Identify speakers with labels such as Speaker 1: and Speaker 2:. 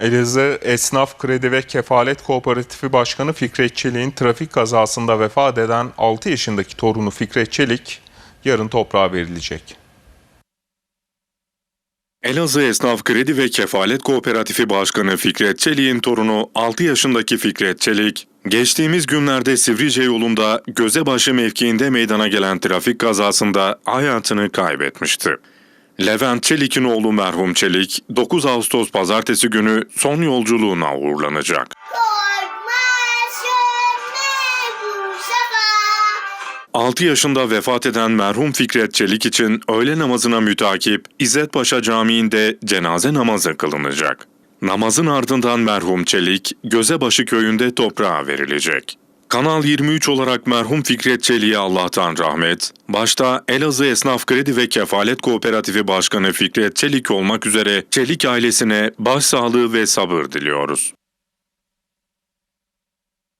Speaker 1: Elazığ Esnaf Kredi ve Kefalet Kooperatifi Başkanı Fikret Çelik'in trafik kazasında vefat eden 6 yaşındaki torunu Fikret Çelik yarın toprağa verilecek.
Speaker 2: Elazığ Esnaf Kredi ve Kefalet Kooperatifi Başkanı Fikret Çelik'in torunu 6 yaşındaki Fikret Çelik, geçtiğimiz günlerde Sivrice yolunda Gözebaşı mevkiinde meydana gelen trafik kazasında hayatını kaybetmişti. Levent Çelik'in oğlu merhum Çelik, 9 Ağustos pazartesi günü son yolculuğuna uğurlanacak.
Speaker 3: Sefer.
Speaker 2: 6 yaşında vefat eden merhum Fikret Çelik için öğle namazına mütakip İzzet Paşa Camii'nde cenaze namazı kılınacak. Namazın ardından merhum Çelik, Gözebaşı köyünde toprağa verilecek. Kanal 23 olarak merhum Fikret Çelik'e Allah'tan rahmet, başta Elazığ Esnaf Kredi ve Kefalet Kooperatifi Başkanı Fikret Çelik olmak üzere Çelik ailesine başsağlığı ve sabır diliyoruz.